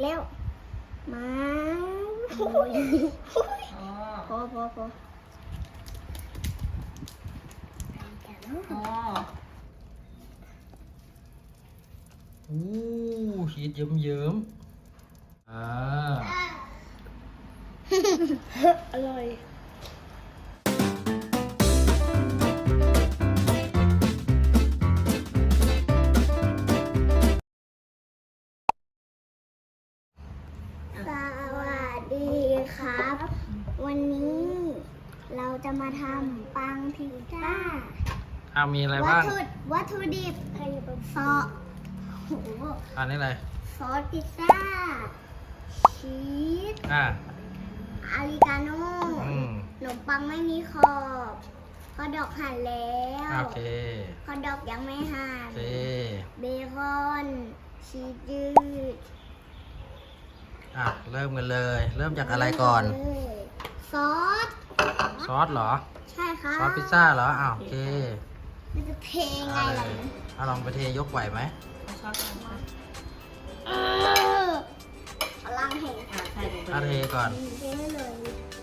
แล้วมาอ๋อพอพอพออ๋ออู้ชีสเยิ้มๆอ่าอร่อย มาทำปังพิซซ่าอ้าวมีอะไรวัตบ้างถุวัตถุดิบซอสโอ้โหอันนี้อะไรซอสพิซซ่า ชีสอ่า อาริกาโน่อืม ขนมปังไม่มีขอบฮอทดอกหั่นแล้วโอเคฮอทดอกยังไม่หั่โอน เคเบคอนชีสยืดอะเริ่มกันเลย เริ่มจากอะไรก่อน ซอส ซอสเหรอ ใช่ครับซอสพิซซ่าเหรอ อ้าวโอเคมันจะเทยังไงเอาเลล่ะยเอาลองไปเทยกไหวไหมเอาช้อนก่อนค่ะเออพลังแห่งอะใส่ลงไปถ้าเทก่อนเทให้เลย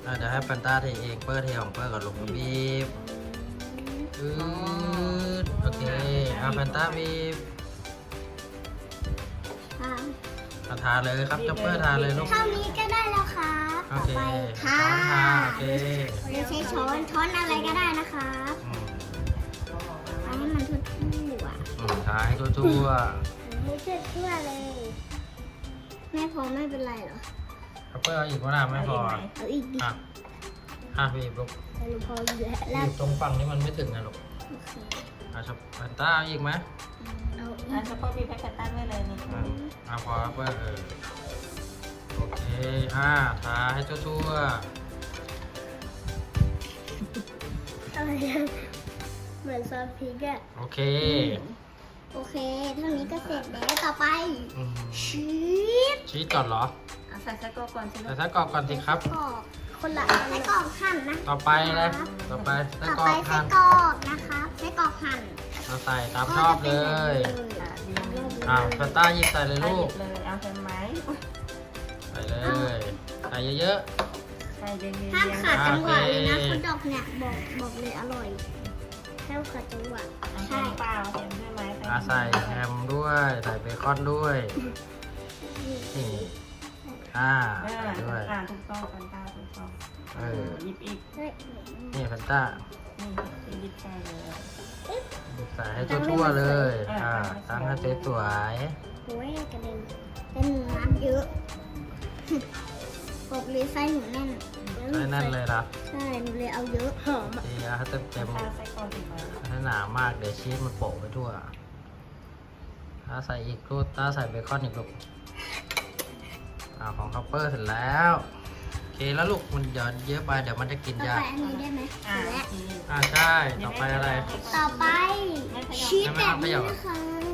อะเดี๋ยวให้แฟนต้าเทเอง เปอร์เทของเปอร์ก่อนลูกบีบอืดโอเคเอาแฟนต้าบีบค่ะเอาทาเลยครับจ็อปเปอร์ทาเลยลูก เท่านี้ก็ได้แล้วครับโอ ต่อเคไปช้อนทาโอเคไม่ใช่ช้อนช้อนอะไรก็ได้นะครับอืมไปให้มันทั่วอืมทาให้ทั่วๆให้ทั่วๆเลย ไม่พอไม่เป็นไรหรอๆจ็อปเปอร์เอาอีกวะนะไม่พอเอาอีกดิอะอะบีบลูกแต่เราพออยู่แล้วบีแล้วบตรงฝั่งนี้มันไม่ถึงนะลูกโอเคอะช็อปแฟนต้าเอาอีกไหมเอาอีอะกจะพอบีบให้กันตั้งไว้เลยนี่ อะอะพอแล้วเพื่อนเออ โอเคอะทาให้ทั่วอะไรอะเหมือนซอสพริกอะๆโอเคโอเคเท่านี้ก็เสร็จแล้วต่อไปอืมชีสชีสก่อนเหรอเอาใส่ไส้กรอกก่อนใช่ไหมใส่ไส้กรอกก่อนสิครับไส้กรอกคนละไส้กรอกหั่นนะต่อไปเลยต่อไปไส้ต่อกรอไปกไส้หั่นกรอกนะครับไส้กรอกหั่นเราใส่ตามชอบเลย อะดีดีอะแฟนต้าหยิบใส่เลยเอาลูหยิกบเลยเอาใส่ไหมใส่เลย ใส่เยอะใส่เรียงๆห้ามขาดจังหวะเลยนะโอเคคุณดอกเนี่ยบอกบอกเลยอร่อยห้ามขาดจังหวะเอาใช่ใส่เปล่าเห็นด้วยไหมๆอะใส่แฮมด้วย ใส่เบคอนด้วยนี่อ่าเออใส่ด้วย อะถูกต้องกันตาถูกต้องเออ หยิบอีกเฮ้ยนี่แฟนต้านี่หยิบใส่เลยใส่ให้ทั่วๆเลย อ่าตั้งให้สวยโอ้ยกระเด็นเป็นน้ำเยอะ บอกเลยไส้หนูแน่นๆใส่แน่นเลยนะใช่หนูเลยเอาเยอะหอมอะดีนะให้เต็มตาใส่ก่อนอีกไหมๆให้หนามากเดี๋ยวชีสมันโปะไปทั่ว ถ้าใส่อีกลูกถ้าใส่เบคอนอีกลูกอ่าของคัพเปอร์เสร็จแล้ว โอเคแล้วลูกมันเดี๋ยวเยอะไปเดี๋ยวมันจะกินต่อยากไปอันนี้ได้ไหมอะและโอเคอ่าใช่ ต่อไปอะไร ต่อไปชีสแบบนี้นะคะ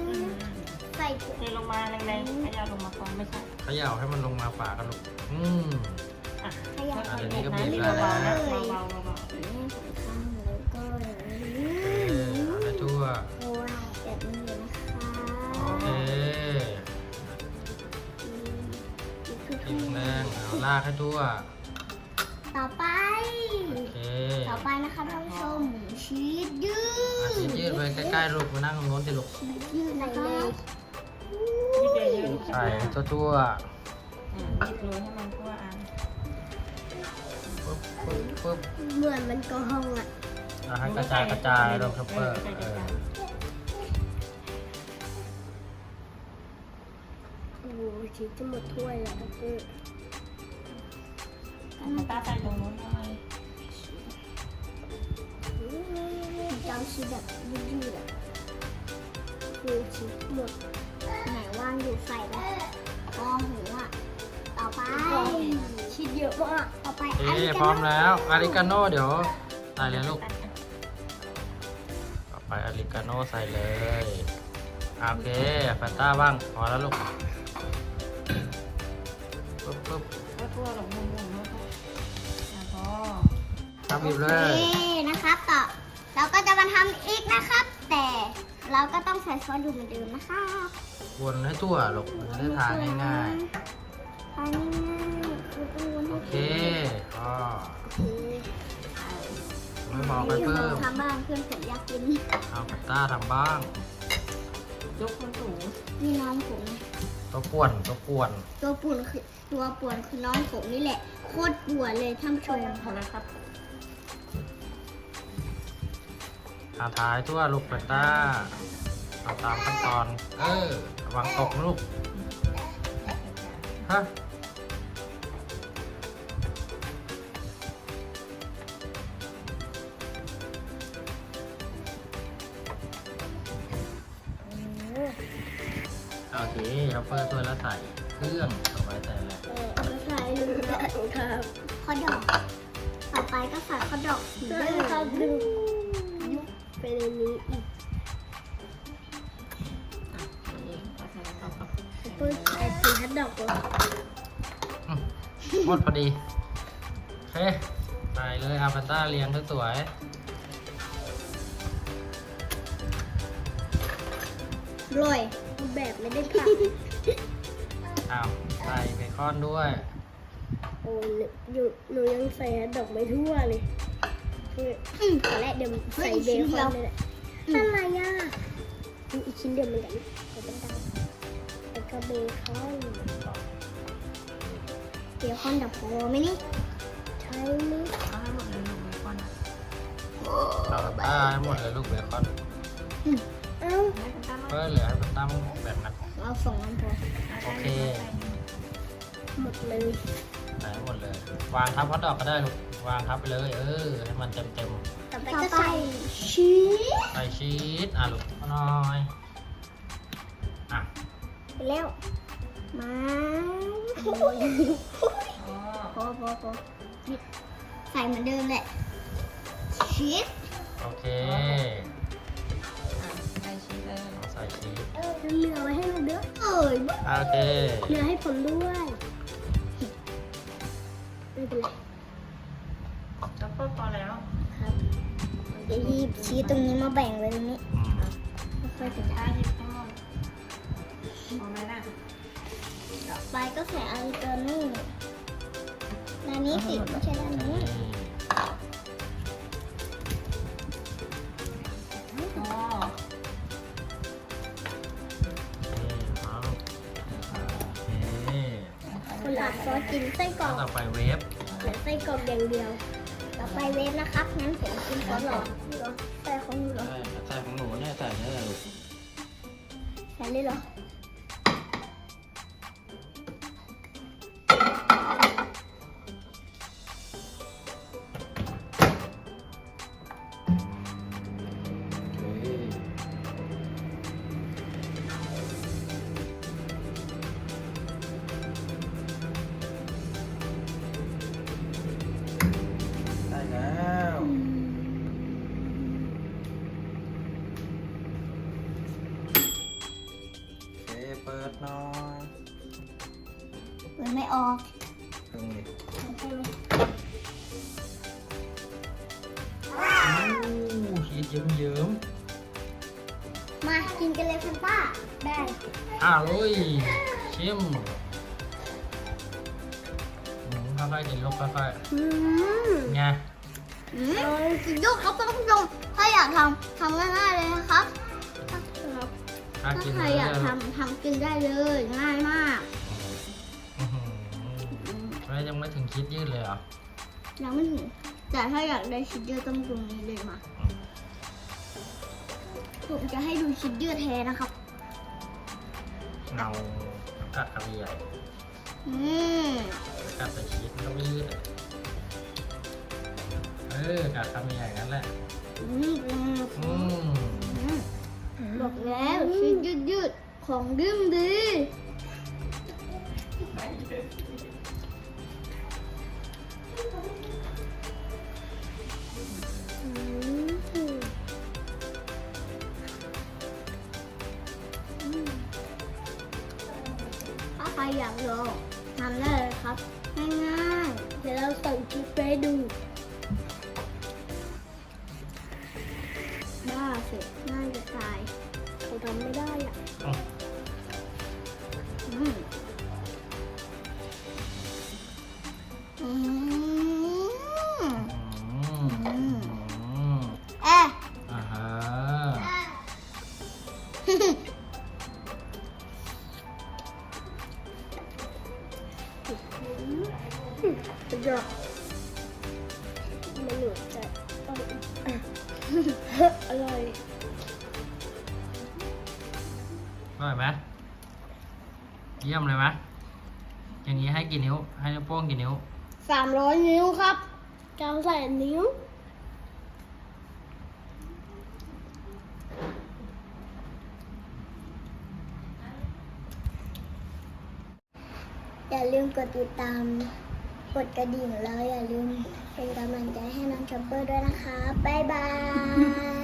อืมใส่เทลงมาแรงๆขยับลงมาก่อนไม่ใช่เขย่าให้มันลงมาฝากันลูกอืม อะขยับอะเดี๋ยวนี้เบก็บีบนะได้แล้วเบาๆเบาอันนี้ผมทำแล้วก็เออเอาให้ทั่ว โอ้ยแบบนี้เลยนะคะโอเคคือกินแรงเอาลากให้ทั่ว ต่อไป โอเคต่อไปนะคะท่านผู้ชมชีสยือะดชีสยืดไปใกล้ๆลูกมานั่งตรงโน้นสิลูก ชีสยืดนะคะ ใส่ให้ทั่วอืมหยิบโรยให้มันทั่วอันๆปึ๊บปึ๊บปึ๊บเหมือนมันกองอะอะให้กระจายกระจายลงคัพเปอร์เออโอ้ชีสจะหมดถ้วยแล้วก็คือตาใส่ตรงนู้นหน่อยจำชีสแบบยืดๆอะคือชีสหมดไหนว่างอยู่ใส่ไป ชีสเยอะมากต่อไปโอเคนนี้กันพร้อมแล้วอาริกาโน่เดี๋ยวใส่เลยลูกต่อไปอาริกาโน่ใส่เลยอะโอเคแฟนต้าบ้างพอแล้วลูกปึ๊บปึ๊บทั่วๆหลงมุมๆนะคะอะพอทำบีบเลโอยเคนะครับต่อเราก็จะมาทำอีกนะครับ แต่เราก็ต้องใส่ซอสดูเหมือนเดิมนะครับวนให้ทั่วลูกมันจะได้ทานง่าย อ้วนๆโอโอเคเคก็ไม่บองไปเพิ่มทำบ้างเพื่อนผมอยากกินเอากาต้าทำบ้าง ยกคนสูงนี่น้องผม ตัวป่วนตัวป่วนตัวป่วนคือตัวป่วนคือน้องผมนี่แหละ โคตรป่วนเลยท่านชมพอแล้ครับทาท้ายทั่วลูกกาต้าเอาตามขั้นตอน เออระวังตกนะลูกฮะ อเคช็อปเปอร์ตัวแล้วใส่เครื่องต่อไปใส่อะไรเออเอาไปใส่ลูกครับข้อดอกต่อไปก็ใส่ข้อดอกสีเดิมดึงยุบไปในนี้อีกนี่ก็ใส่แล้วครับเพื่อใส่สีฮัดดอกเลยหมดพอดีโอเคใส่เลยอาแพนต้าเรียงสวยอร่อยรูป แบบไม่ได้ผักๆอ้าวใส่เบคอนด้วย โอ้ยหนูยังใส่ฮัดดอกไม่ทั่วเลยอืมตอนแรกเดี๋ยวใส่เบคอนเลยแหละอะไรอะอีกชิ้นเดียวเหมือนกันใส่เป็นดาวแล้วก็เบคอนเบคอนดับพอไหมนี่ใช่ไหมเอาให้หมดเลยลูกเบคอนอะเอาแพนต้าให้หมดเลยลูกเบคอนเอ้าให้คุณตาล เพื่อเหลือให้แพนต้าแบบนั้นเอาสองอันพอโอเคหมดเลยใส่ให้หมดเลย วางทับฮอทดอกก็ได้ลูกวางทับไปเลย เออให้มันเต็มเต็มต่อไปก็ใส่ชีสๆใส่ชีสอะลูกเอาหน่อยอะไปแล้วมาอ๋อพอพอพอนี่ใส่เหมือนเดิมแหละชีสโอเคอะ ใส่ชีสเลยเอาใส่ชีสเออเหลือไว้ให้หนูด้วยเอ้ยโอเคเหลือให้ผมด้วยไม่เป็นไรจับก็พอแล้วครับเดี๋ยวหยิบชีสตรงนี้มาแบ่งไว้ตรงนี้อืมค่อยๆสุใส่ดท้ายหยิบให้หมดพอไหมล่ะต่อไปก็ใส่อาริกาโน่ด้านนี้สิไม่ใช่ด้านนี้ คนหลักซอสกินไส้กรแล้อวกต่อไปเวฟเหลือไส้กรอกอย่างเดียว ต่อไปเวฟนะครับงั้นผมกินซอสหรอนี่เหรอใส่ของหนูเหรอใส่ของหนูเนี่ยใส่ได้เลยลูกใส่เลยเหรอ เปิดไม่ออกครึ่งดิใช่ไหมอู้ชีสเยิ้มมากินกันเลยคุณป้าได้ๆอ่าลุยชิมอืมค่อยๆกินลูกค่อยอืมๆไงอืมสุดยอดครับท่านผู้ชมถ้าอยากทำทำง่ายๆเลยนะครับ ถ้าถ้ากินใครเลยอยากทำทำกินได้เลยง่ายมากอื้อหือ แล้วยังไม่ถึงคิดยืดเลยเหรอยังไม่ถึงแต่ถ้าอยากได้ชิดเยอร์ต้องตรงนี้เลยมาผมจะให้ดูชิดเยอร์แท้นะครับเงากัดคำใหญ่อืมกัดแต่ชีสมันก็ไม่ยืดอะเออกัดคำใหญ่งั้นแหละอืมอืมอืมอืมบอกแล้วชิดยืดยืดๆของดึงดี อยากลองทำได้เลยครับ ง่ายๆ เดี๋ยวเราส่งคลิปไปดูบ้าสิง่ายจะตายเขาทำไม่ได้อะ อร่อยไหมเยี่ยมเลยไหมอย่างนี้ให้กี่นิ้ว ให้นิ้วโป้งกี่นิ้ว สามร้อยนิ้วครับจำใส่นิ้ว อย่าลืมกดติดตาม กดกระดิ่งแล้วอย่าลืมเป็นกำลังใจให้น้องชอปเปอร์ด้วยนะคะ บ๊ายบาย